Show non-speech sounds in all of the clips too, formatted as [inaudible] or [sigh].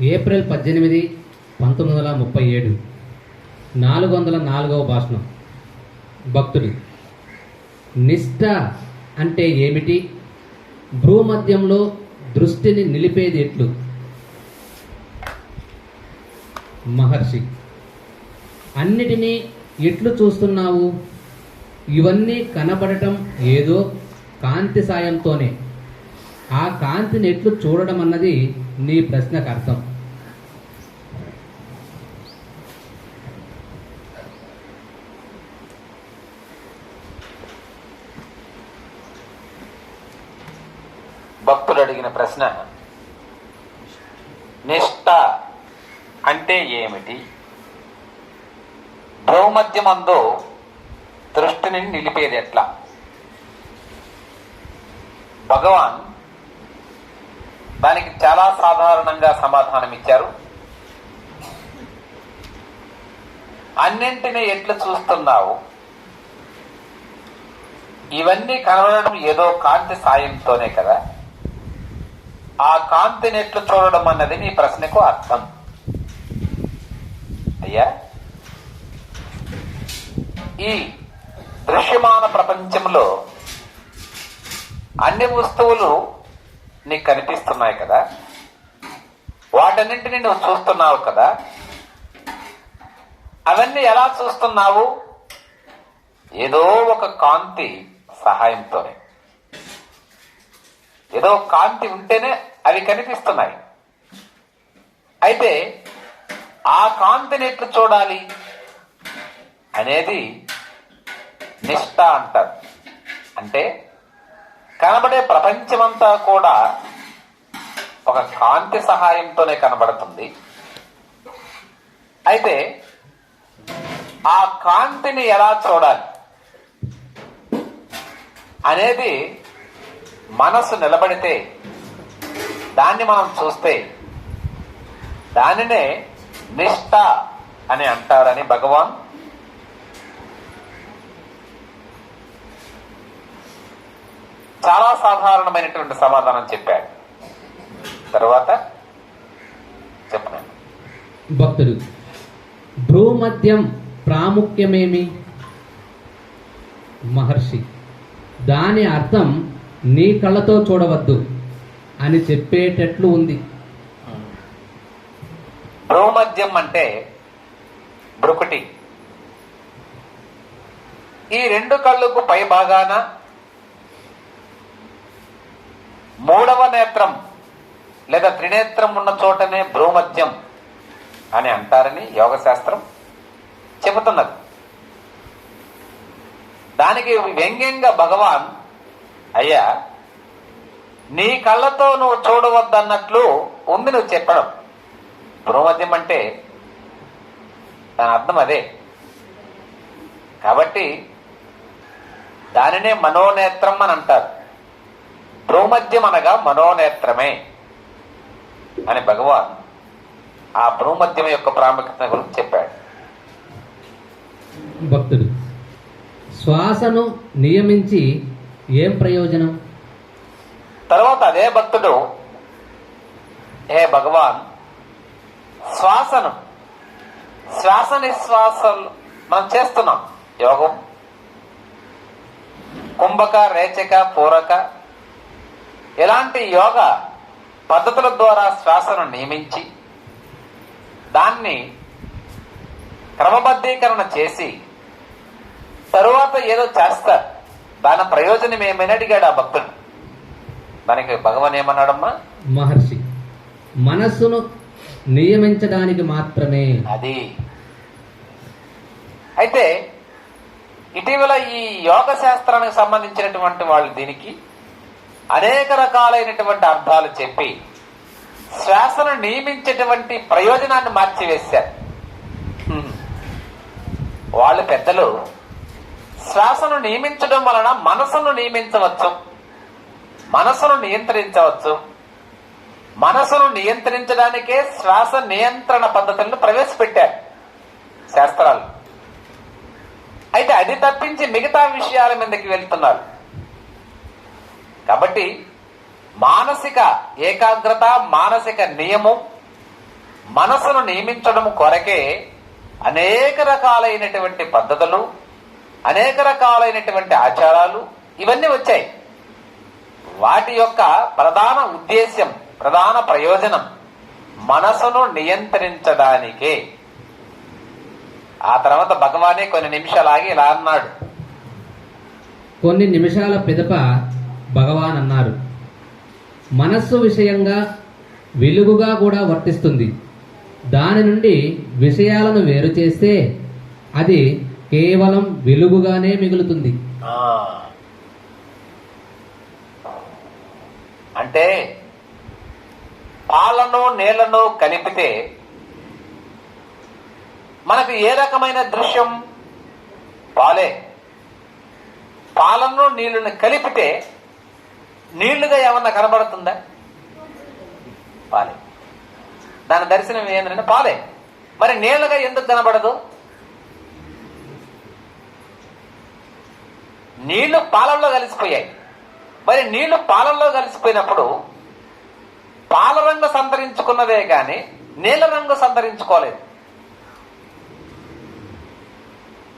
April పద్దెనిమిది పంతొమ్మిది వందల ముప్పై ఏడు. నాలుగు వందల నాలుగవ భాషణం. భక్తుడు నిష్ఠ అంటే ఏమిటి? భూమధ్యంలో దృష్టిని నిలిపేది ఎట్లు? మహర్షి అన్నిటినీ ఎట్లు చూస్తున్నావు? ఇవన్నీ కనబడటం ఏదో కాంతి సాయంతోనే. ఆ కాంతిని ఎట్లు చూడడం అన్నది నీ ప్రశ్నకు అర్థం. భక్తులు అడిగిన ప్రశ్న. నిష్ట అంటే ఏమిటి? భూమధ్యమందు దృష్టిని నిలిపేది ఎట్లా? భగవాన్ దానికి చాలా సాధారణంగా సమాధానం ఇచ్చారు. అన్నింటినీ ఎట్లు చూస్తున్నావు? ఇవన్నీ కనబడడం ఏదో కాంతి సాయంతోనే కదా. ఆ కాంతిని ఎట్లు చూడడం అన్నది నీ ప్రశ్నకు అర్థం. అయ్యా? ఈ దృశ్యమాన ప్రపంచంలో అన్ని వస్తువులు నీకు కనిపిస్తున్నాయి కదా? వాటన్నింటినీ నువ్వు చూస్తున్నావు కదా? అవన్నీ ఎలా చూస్తున్నావు? ఏదో ఒక కాంతి సహాయంతోనే. ఏదో కాంతి ఉంటేనే అవి కనిపిస్తున్నాయి. అయితే ఆ కాంతిని ఎట్లు చూడాలి అనేది నిష్ఠ అంటారు. అంటే కనబడే ప్రపంచమంతా కూడా ఒక కాంతి సహాయంతోనే కనబడుతుంది. అయితే ఆ కాంతిని ఎలా చూడాలి? అనేది మనసు నిలబడితే దాన్ని మనం చూస్తే దానినే నిష్ఠ అని అంటారని భగవాన్ చాలా సాధారణమైనటువంటి సమాధానం చెప్పాడు. తర్వాత చెప్పనండి భక్తుడు భ్రూమధ్యం ప్రాముఖ్యమేమి? మహర్షి దాని అర్థం నీ కళ్ళతో చూడవద్దు అని చెప్పేటట్లు ఉంది. భ్రూమధ్యం అంటే బ్రుకుటి ఈ రెండు కళ్ళకు పై భాగాన మూడవ నేత్రం లేదా త్రినేత్రం ఉన్న చోటనే భ్రూమధ్యం అని అంటారని యోగ శాస్త్రం చెబుతున్నది. దానికి వ్యంగ్యంగా భగవాన్ అయ్యా నీ కళ్ళతో నువ్వు చూడవద్దన్నట్లు ఉంది నువ్వు చెప్పడం. భ్రూమధ్యం అంటే దాని అర్థం అదే. కాబట్టి దానినే మనోనేత్రం అని అంటారు. భ్రూమధ్యం అనగా మనోనేత్రమే అని భగవాన్ ఆ భ్రూమధ్యం యొక్క ప్రాముఖ్యత గురించి చెప్పాడు. భక్తుడు శ్వాసను నియమించి ఏం ప్రయోజనం? తర్వాత అదే భక్తుడు హే భగవాన్ శ్వాసను శ్వాస నిశ్వాసలు మనం చేస్తున్నాం. యోగం. కుంభక రేచక పూరక ఇలాంటి యోగ పద్ధతుల ద్వారా శ్వాసను నియమించి దాన్ని క్రమబద్ధీకరణ చేసి తరువాత ఏదో చేస్తారు. దాని ప్రయోజనం ఏమైనా అడిగాడు ఆ భక్తుడు దానికి భగవాన్ ఏమన్నాడమ్మా? మహర్షి మనస్సును నియమించడానికి మాత్రమే. అది. అయితే ఇటీవల ఈ యోగ శాస్త్రానికి సంబంధించినటువంటి వాళ్ళు దీనికి అనేక రకాలైనటువంటి అర్థాలు చెప్పి శ్వాసను నియమించేటువంటి ప్రయోజనాన్ని మార్చివేశారు. వాళ్ళు పెద్దలు శ్వాసను నియమించడం వలన మనసును నియమించవచ్చు మనసును నియంత్రించవచ్చు. మనసును నియంత్రించడానికే శ్వాస నియంత్రణ పద్ధతులను ప్రవేశపెట్టారు శాస్త్రాలు. అయితే అది తప్పించి మిగతా విషయాల మీదకి వెళ్తున్నారు. కాబట్టి మానసిక ఏకాగ్రత మానసిక నియమం మనసును నియమించడం కొరకే అనేక రకాలైనటువంటి పద్ధతులు అనేక రకాలైనటువంటి ఆచారాలు ఇవన్నీ వచ్చాయి. వాటి యొక్క ప్రధాన ఉద్దేశ్యం ప్రధాన ప్రయోజనం మనసును నియంత్రించడానికే. ఆ తర్వాత భగవానే కొన్ని నిమిషాలు ఆగి ఇలా అన్నాడు. కొన్ని నిమిషాల పిదప భగవాన్ అన్నారు మనస్సు విషయంగా వెలుగుగా కూడా వర్తిస్తుంది. దాని నుండి విషయాలను వేరు చేస్తే అది కేవలం వెలుగుగానే మిగులుతుంది. అంటే పాలను నీళ్ళను కలిపితే మనకు ఏ రకమైన దృశ్యం? పాలే. పాలను నీళ్ళను కలిపితే నీళ్ళుగా ఏమన్నా కనబడుతుందా? పాలే. దాని దర్శనం ఏంటంటే పాలే. మరి నీళ్ళుగా ఎందుకు కనబడదు? నీళ్ళు పాలల్లో కలిసిపోయాయి. మరి నీళ్ళు పాలల్లో కలిసిపోయినప్పుడు పాల రంగు సంతరించుకున్నదే కానీ నీళ్ళ రంగు సంతరించుకోలేదు.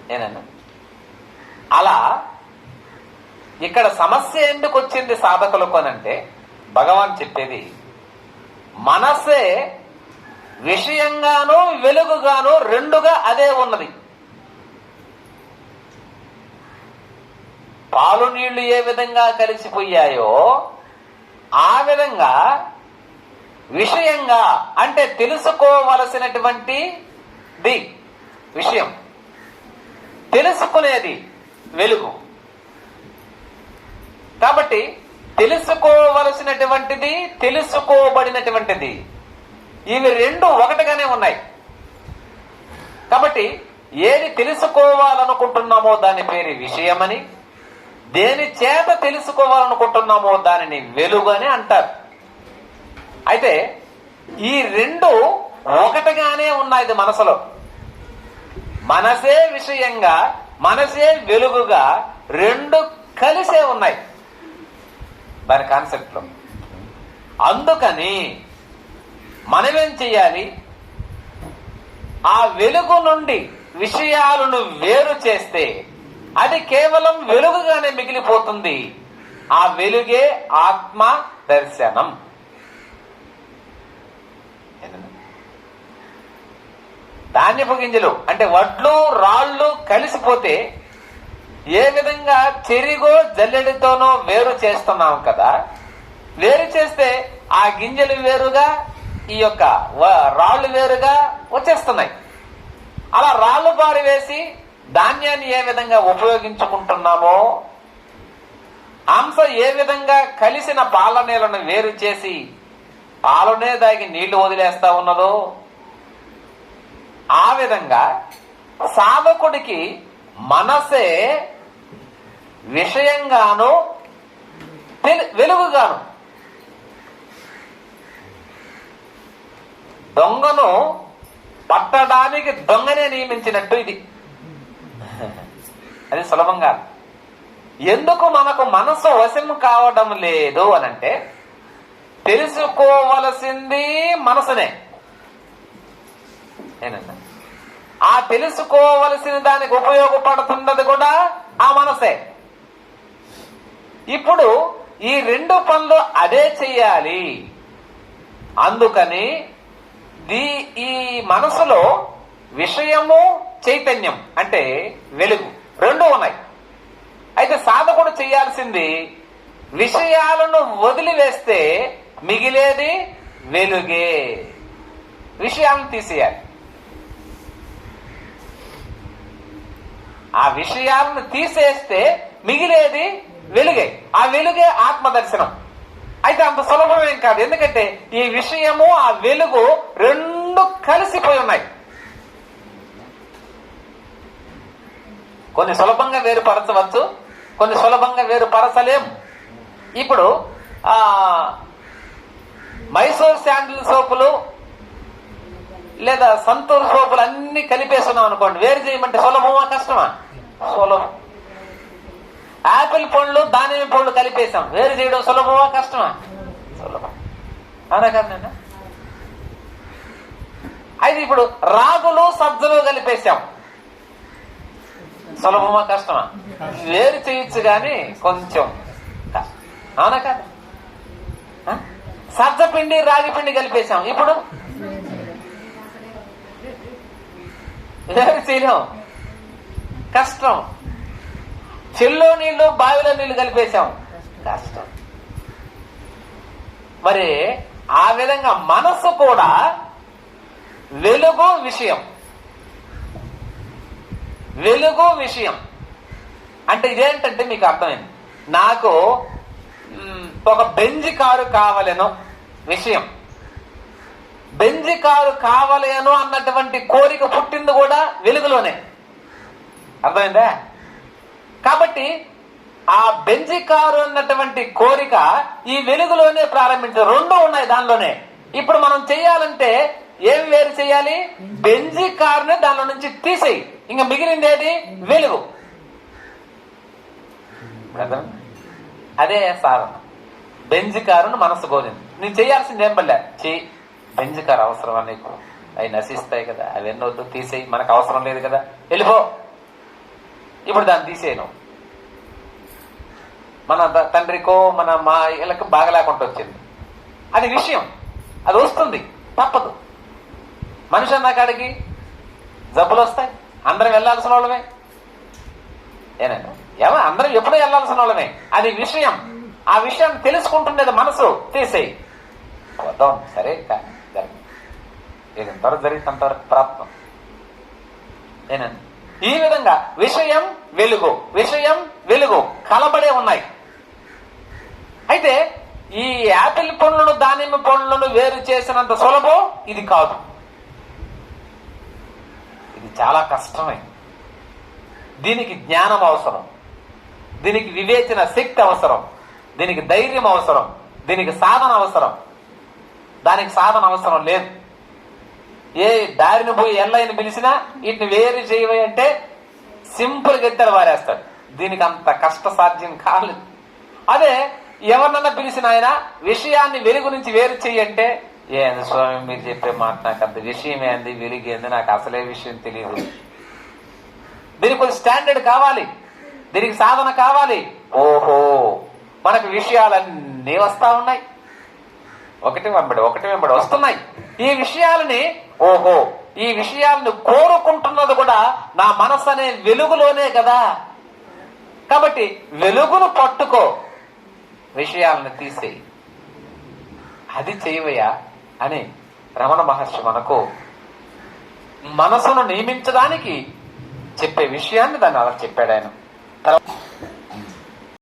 నేనన్నా. అలా ఇక్కడ సమస్య ఎందుకు వచ్చింది సాధకులకు అనంటే భగవాన్ చెప్పేది మనసే విషయంగాను వెలుగుగాను రెండుగా అదే ఉన్నది. పాలు నీళ్ళు ఏ విధంగా కలిసిపోయాయో ఆ విధంగా విషయంగా అంటే తెలుసుకోవలసినటువంటి ది విషయం. తెలుసుకునేది వెలుగు. కాబట్టి తెలుసుకోవలసినటువంటిది తెలుసుకోబడినటువంటిది. ఇవి రెండు ఒకటిగానే ఉన్నాయి. కాబట్టి ఏది తెలుసుకోవాలనుకుంటున్నామో దాని పేరు విషయమని దేని చేత తెలుసుకోవాలనుకుంటున్నామో దానిని వెలుగు అని అంటారు. అయితే ఈ రెండు ఒకటిగానే ఉన్నాయి మనసులో. మనసే విషయంగా మనసే వెలుగుగా రెండు కలిసే ఉన్నాయి. దాని కాన్సెప్ట్ అందుకని మనమేం చెయ్యాలి? ఆ వెలుగు నుండి విషయాలను వేరు చేస్తే అది కేవలం వెలుగుగానే మిగిలిపోతుంది. ఆ వెలుగే ఆత్మ దర్శనం. ధాన్యపు గింజలు అంటే వడ్లు రాళ్ళు కలిసిపోతే ఏ విధంగా చెరిగో జల్లెడితోనో వేరు చేస్తున్నాం కదా వేరు చేస్తే ఆ గింజలు వేరుగా ఈ యొక్క వ- రాళ్ళు వేరుగా వచ్చేస్తున్నాయి. అలా రాళ్ళు బారి వేసి ధాన్యాన్ని ఏ విధంగా ఉపయోగించుకుంటున్నామో అంశ ఏ విధంగా కలిసిన పాల నీళ్ళను వేరు చేసి పాలనే దాగి నీళ్ళు వదిలేస్తా ఉన్నదో ఆ విధంగా సాధకుడికి మనసే విషయంగాను వెలుగుగాను. దొంగను పట్టడానికి దొంగనే నియమించినట్టు ఇది. [laughs] అది సులభంగా. ఎందుకు మనకు మనసు వశం కావడం లేదు అనంటే తెలుసుకోవలసింది మనసునే. నేనన్నా ఆ తెలుసుకోవలసిన దానికి ఉపయోగపడుతున్నది కూడా ఆ మనసే. ఇప్పుడు ఈ రెండు పనులు అదే చెయ్యాలి. అందుకని దీ ఈ మనసులో విషయము చైతన్యం అంటే వెలుగు రెండు ఉన్నాయి. అయితే సాధకుడు చేయాల్సింది విషయాలను వదిలివేస్తే మిగిలేది వెలుగే. విషయాలను తీసేయాలి. ఆ విషయాలను తీసేస్తే మిగిలేది వెలుగే ఆ వెలుగే ఆత్మదర్శనం. అయితే అంత సులభమేం కాదు. ఎందుకంటే ఈ విషయము ఆ వెలుగు రెండు కలిసిపోయి ఉన్నాయి. కొన్ని సులభంగా వేరుపరచవచ్చు కొన్ని సులభంగా వేరుపరచలేం. ఇప్పుడు ఆ మైసూర్ శాండిల్ సోపులు లేదా సంతూర్ సోపులు అన్ని కలిపేస్తున్నాం అనుకోండి. వేరు చేయమంటే సులభమా కష్టమా? సులభం. ఆపిల్ పండ్లు దానిమ్మ పండ్లు కలిపేశాం. వేరు చేయడం సులభమా కష్టమా? సులభం. అవునా కదా అయితే ఇప్పుడు రాగులు సబ్జులు కలిపేశాం. సులభమా కష్టమా? వేరు చేయొచ్చు కానీ కొంచెం కష్టం. అవునా కదా? సజ్జ పిండి రాగి పిండి కలిపేశాం. ఇప్పుడు? వేరు చేయలేం. కష్టం. చెల్లో నీళ్ళు బావిలో నీళ్ళు కలిపేశాం. కష్టం. మరి ఆ విధంగా మనసు కూడా వెలుగు విషయం. వెలుగు విషయం. అంటే ఇదేంటంటే మీకు అర్థమైంది. నాకు ఒక బెంజి కారు కావలేను విషయం. బెంజి కారు కావలేను అన్నటువంటి కోరిక పుట్టింది కూడా వెలుగులోనే. అర్థమైందా? కాబట్టి ఆ బెంజి కారు అన్నటువంటి కోరిక ఈ వెలుగులోనే ప్రారంభించారు రెండు ఉన్నాయి దానిలోనే. ఇప్పుడు మనం చెయ్యాలంటే ఏం వేరు చేయాలి? బెంజి కారుని దానిలో నుంచి తీసేయి. ఇంకా మిగిలింది ఏది? వెలుగు. అదే సాధన బెంజి కారును మనసు కోరింది. నువ్వు చేయాల్సింది ఏం పల్లె? చెయ్యి బెంజి కారు అవసరమా నీకు? అవి నశిస్తాయి కదా. అవి ఎన్నొద్దు తీసేయి. మనకు అవసరం లేదు కదా. వెళ్ళిపో. ఇప్పుడు దాన్ని తీసేయను. మన త- తండ్రికో మన మా ఇళ్ళకి బాగా లేకుండా వచ్చింది. అది విషయం. అది వస్తుంది. తప్పదు. మనిషి అన్న కాడికి జబ్బులు వస్తాయి. అందరం వెళ్ళాల్సిన వాళ్ళమే. ఏనండి? ఏమో అందరం ఎప్పుడూ వెళ్ళాల్సిన వాళ్ళమే. అది విషయం. ఆ విషయం తెలుసుకుంటుండేది మనసు. తీసేయి. వద్దాం. సరే కానీ ఇది ఎంతవరకు జరిగింది అంతవరకు ప్రాప్తం. ఏనండి? ఈ విధంగా విషయం వెలుగు. విషయం వెలుగు. కలబడే ఉన్నాయి. అయితే ఈ యాపిల్ పండ్లను దానిమ్మ పండ్లను వేరు చేసినంత సులభం ఇది కాదు. ఇది చాలా కష్టమే దీనికి జ్ఞానం అవసరం. దీనికి వివేచన శక్తి అవసరం. దీనికి ధైర్యం అవసరం. దీనికి సాధన అవసరం. దానికి సాధన అవసరం లేదు. ఏ దారిని పోయి ఎల్లయిన పిలిచినా వీటిని వేరు చేయవంటే సింపుల్ గద్దెలు వారేస్తాడు దీనికి అంత కష్ట సాధ్యం కాలేదు అదే ఎవరినన్నా పిలిచిన ఆయన విషయాన్ని వెలుగు నుంచి వేరు చెయ్యంటే ఏంది స్వామి మీరు చెప్పే మాట నాకు అంత విషయం ఏంది వెలిగేంది నాకు అసలే విషయం తెలియదు దీనికి కొంచెం స్టాండర్డ్ కావాలి. దీనికి సాధన కావాలి. ఓహో మనకు విషయాలన్నీ వస్తా ఉన్నాయి. ఒకటి వెంబడి ఒకటి వెంబడి వస్తున్నాయి. ఈ విషయాలని ఓహో ఈ విషయాలను కోరుకుంటున్నది కూడా నా మనసు అనే వెలుగులోనే కదా. కాబట్టి వెలుగును పట్టుకో. విషయాలను తీసేయి. అది చేయవయ్యా అని రమణ మహర్షి మనకు మనసును నియమించడానికి చెప్పే విషయాన్ని దాన్ని అలా చెప్పాడు ఆయన. తర్వాత